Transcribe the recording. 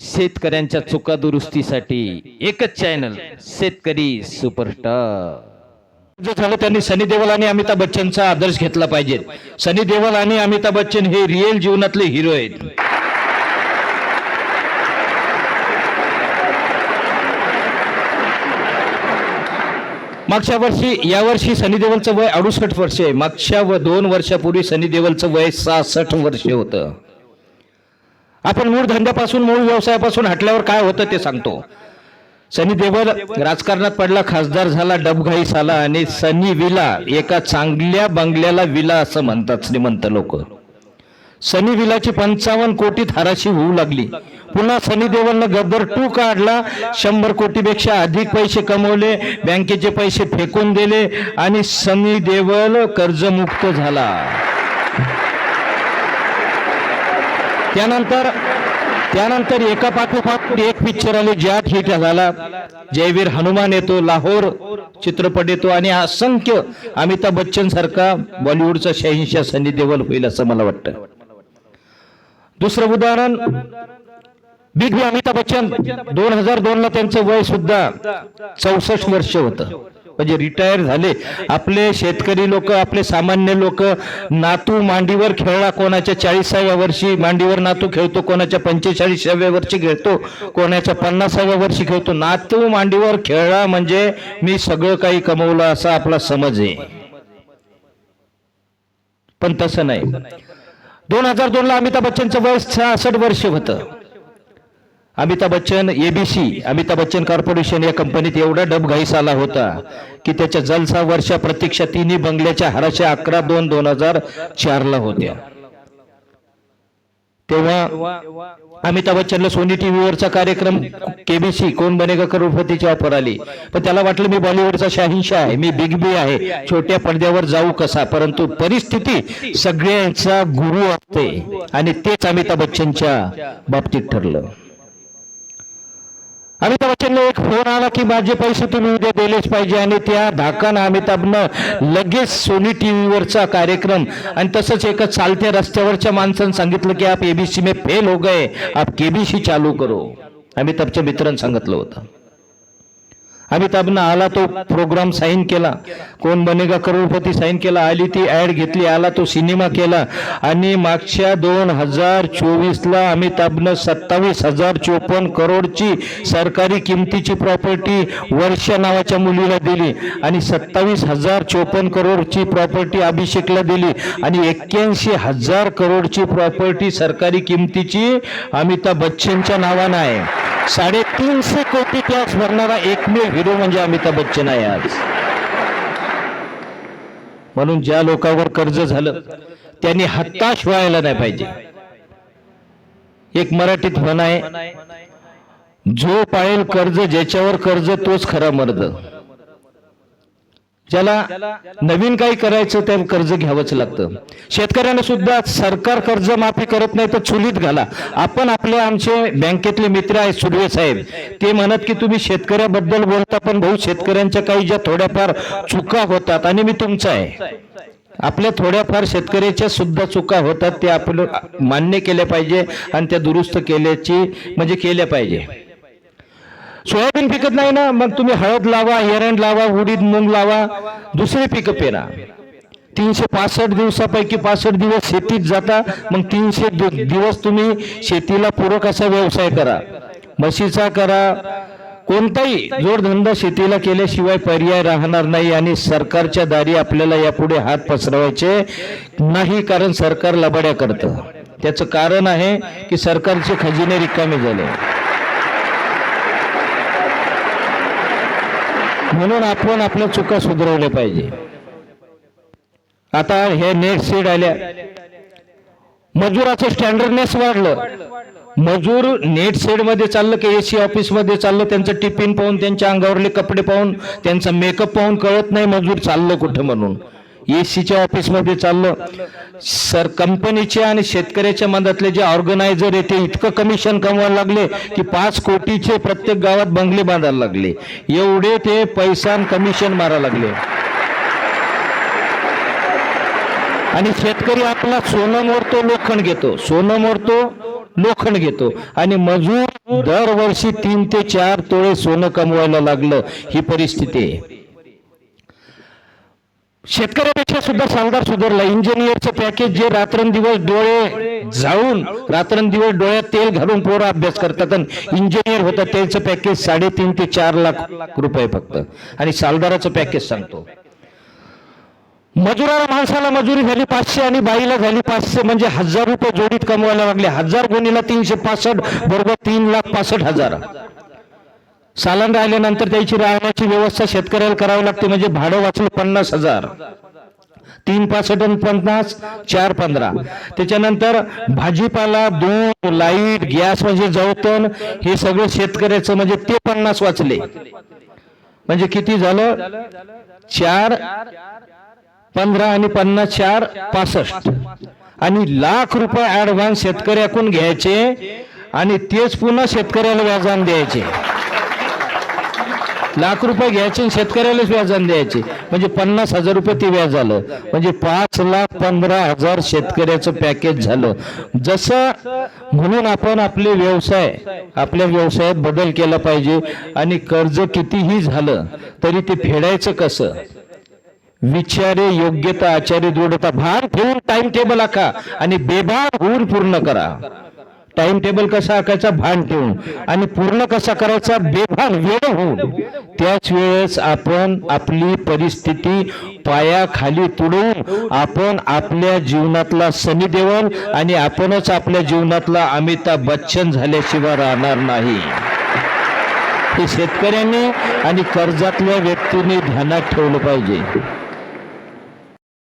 शेतकऱ्यांच्या चुका दुरुस्तीसाठी एकच चॅनल शेतकरी सुपरस्टार जे झालं त्यांनी सनी देवल आणि अमिताभ बच्चनचा आदर्श घेतला पाहिजे. सनी देओल आणि अमिताभ बच्चन हे रिअल जीवनातले हिरो आहेत. मागच्या वर्षी यावर्षी सनी देवलचं वय अडुसष्ट वर्ष आहे. मागच्या व दोन वर्षापूर्वी सनी देवलचं वय सहासष्ट वर्ष होतं. आपण मूळ धंद्यापासून मूळ व्यवसायापासून हटल्यावर काय होतं ते सांगतो. सनी देवल राजकारणात पडला खासदार झाला डबघाई झाला आणि सनी विला एका चांगल्या बंगल्याला विला असं म्हणतात श्रीमंत लोक. सनी विलाची पंचावन्न कोटीत हराशी होऊ लागली. पुन्हा सनी देवलनं गद्दर टू काढला शंभर कोटीपेक्षा अधिक पैसे कमवले बँकेचे पैसे फेकून दिले आणि सनी देवल कर्जमुक्त झाला. त्यानंतर त्यानंतर एका पाठोपाठ एक पिक्चर आले ज्यात हिट झाला जयवीर हनुमान येतो लाहोर चित्रपट येतो आणि असंख्य अमिताभ बच्चन सारखा बॉलिवूडचा शहिंशा सनी देवल होईल असं मला वाटतं. दुसरं उदाहरण बिग बी अमिताभ बच्चन. दोन हजार दोन ला त्यांचं वय सुद्धा चौसष्ट वर्ष होतं. म्हणजे रिटायर झाले. आपले शेतकरी लोक आपले सामान्य लोक नातू मांडीवर खेळला कोणाच्या चाळीसाव्या वर्षी मांडीवर नातू खेळतो कोणाच्या पंचेचाळीसाव्या वर्षी खेळतो कोणाच्या पन्नासाव्या वर्षी खेळतो. नातू मांडीवर खेळला म्हणजे मी सगळं काही कमवलं असा आपला समज आहे. पण तसं नाही. दोन हजार दोन ला अमिताभ बच्चनचं वय सहासष्ट वर्ष होतं. अमिताभ बच्चन एबीसी अमिताभ बच्चन कॉर्पोरेशन या कंपनीत एवढा डबघाईस आला होता की त्याच्या जलसा वर्षा प्रतीक्षा तिन्ही बंगल्याच्या हराच्या अकरा दोन दोन हजार चार ला होत्या. तेव्हा अमिताभ बच्चनला सोनी टीव्हीवरचा कार्यक्रम केबीसी कोण बनेगा करोडपतीची ऑफर आली. पण त्याला वाटलं मी बॉलिवूडचा शाहिनशाह आहे मी बिग बी आहे छोट्या पडद्यावर जाऊ कसा? परंतु परिस्थिती सगळ्यांचा गुरु असते आणि तेच अमिताभ बच्चनच्या बाबतीत ठरलं. अमिताभ बच्चनने एक फोन आला की माझे पैसे तुम्ही उद्या दिलेच पाहिजे. आणि त्या धाकानं अमिताभनं लगेच सोनी टी व्हीवरचा कार्यक्रम आणि तसंच एका चालत्या रस्त्यावरच्या माणसानं सांगितलं की आप एबीसी में फेल हो गए. आप केबीसी चालू करो. अमिताभच्या मित्रांनी सांगितलं होतं. अमिताभनं आला तो प्रोग्राम साईन केला. कोण बनेगा करोडपती साईन केला. आली ती ॲड घेतली. आला तो सिनेमा केला. आणि मागच्या दोन हजार चोवीसला अमिताभनं सत्तावीस हजार चोपन्न करोडची सरकारी किमतीची प्रॉपर्टी वर्षा नावाच्या मुलीला दिली. आणि सत्तावीस हजार चोपन्न करोडची प्रॉपर्टी अभिषेकला दिली. आणि एक्क्याऐंशी हजार करोडची प्रॉपर्टी सरकारी किमतीची अमिताभ बच्चनच्या नावानं आहे. साडेतीनशे कोटी टॅक्स भरणारा एकमेव हिरो म्हणजे अमिताभ बच्चन आहे आज. म्हणून ज्या लोकांवर कर्ज झालं त्यांनी हताश व्हायला नाही पाहिजे. एक मराठीत म्हण आहे जो पाळेल कर्ज ज्याच्यावर कर्ज तोच खरा मर्द. ज्याला नवीन काही करायचं त्या कर्ज घ्यावंच लागतं. शेतकऱ्यांना सुद्धा सरकार कर्ज माफी करत नाही तर चुलीत घाला. आपण आपले आमचे बँकेतले मित्र आहेत सुर्वे साहेब. ते म्हणत की तुम्ही शेतकऱ्याबद्दल बोलता पण भाऊ शेतकऱ्यांच्या काही ज्या थोड्याफार चुका होतात आणि मी तुमचा आहे. आपल्या थोड्याफार शेतकऱ्याच्या सुद्धा चुका होतात ते आपलं मान्य केल्या पाहिजे आणि त्या दुरुस्त केल्याची म्हणजे केल्या पाहिजे. सोयाबीन पिकत नाही ना मग तुम्ही हळद लावा एरंड लावा उडीद मूग लावा दुसरे पिकं पेरा. तीनशे पासष्ट दिवसापैकी पासष्ट दिवस शेतीत जाता मग तीनशे दिवस तुम्ही शेतीला पूरक असा व्यवसाय करा. म्हशीचा करा. कोणताही जोडधंदा शेतीला केल्याशिवाय पर्याय राहणार नाही आणि सरकारच्या दारी आपल्याला यापुढे हात पसरवायचे नाही कारण सरकार लबाड्या करतं. त्याचं कारण आहे की सरकारचे खजिने रिकामे झाले. म्हणून आपण आपल्या चुका सुधारवल्या पाहिजे. आता हे नेट सीड आल्या. मजुराचं स्टँडर्डनेस वाढलं. मजूर नेट सेडमध्ये चाललं की एसी ऑफिसमध्ये चाललं त्यांचं टिफिन पाहून त्यांच्या अंगावरले कपडे पाहून त्यांचा मेकअप पाहून कळत नाही मजूर चाललं कुठं म्हणून. एसीच्या ऑफिसमध्ये चाललं. सर कंपनीचे आणि शेतकऱ्याच्या मधातले जे ऑर्गनायझर आहे ते इतकं कमिशन कमवायला लागले की पाच कोटीचे प्रत्येक गावात बंगले बांधायला लागले. एवढे ते पैसा कमिशन मारायला लागले. आणि शेतकरी आपला सोनं मोरतो लोखंड घेतो. सोनं मोरतो लोखंड घेतो. आणि मजूर दरवर्षी तीन ते चार तोळे सोनं कमवायला लागलं. ही परिस्थिती आहे. शेतकऱ्यापेक्षा सुद्धा सालदार सुधारला. इंजिनियरचं पॅकेज जे रात्रंदिवस डोळे जाऊन रात्रंदिवस डोळ्यात तेल घालून पोरं अभ्यास करतात आणि इंजिनियर होतं त्याचं पॅकेज साडेतीन ते चार लाख रुपये फक्त. आणि सालदाराचं पॅकेज सांगतो. मजुराला माणसाला मजुरी झाली पाचशे आणि बाईला झाली पाचशे म्हणजे हजार रुपये जोडीत कमवायला लागले. हजार गुणीला तीनशे पासष्ट बरोबर तीन लाख पासष्ट हजार. सालन राहिल्यानंतर त्याची राहण्याची व्यवस्था शेतकऱ्याला करावी लागते म्हणजे भाडं वाचलं पन्नास हजार. तीन पासष्ट आणि पन्नास चार पंधरा. त्याच्यानंतर भाजीपाला दूध लाइट गॅस म्हणजे जवतन हे सगळं शेतकऱ्याचं म्हणजे ते पन्नास वाचले. म्हणजे किती झालं? चार पंधरा आणि पन्नास चार पासष्ट. आणि लाख रुपये ऍडव्हान्स शेतकऱ्याकडून घ्यायचे आणि तेच पुन्हा शेतकऱ्याला व्याजान द्यायचे. लाख रुपये घ्यायचे आणि शेतकऱ्यालाच व्याजाने द्यायचे. म्हणजे पन्नास हजार रुपये ते व्याज झालं. म्हणजे पाच लाख पंधरा हजार शेतकऱ्याचं पॅकेज झालं. जसं म्हणून आपण आपले व्यवसाय आपल्या व्यवसायात बदल केला पाहिजे आणि कर्ज कितीही झालं तरी ते फेडायचं कसं? विचारे योग्यता आचार्य दृढता. भार ठेवून टाइम टेबल आखा आणि बेभान होऊन पूर्ण करा. टाइम टेबल कसा आखायचा? भान ठेवून. आणि पूर्ण कसा करायचा? बेभान वेळ होऊन. त्याच वेळेस आपण आपली परिस्थिती पायाखाली तुडवून आपण आपल्या जीवनातला सनी देवल आणि आपणच आपल्या जीवनातला अमिताभ बच्चन झाल्याशिवाय राहणार नाही. हे शेतकऱ्यांनी आणि कर्जातल्या व्यक्तींनी ध्यानात ठेवलं पाहिजे.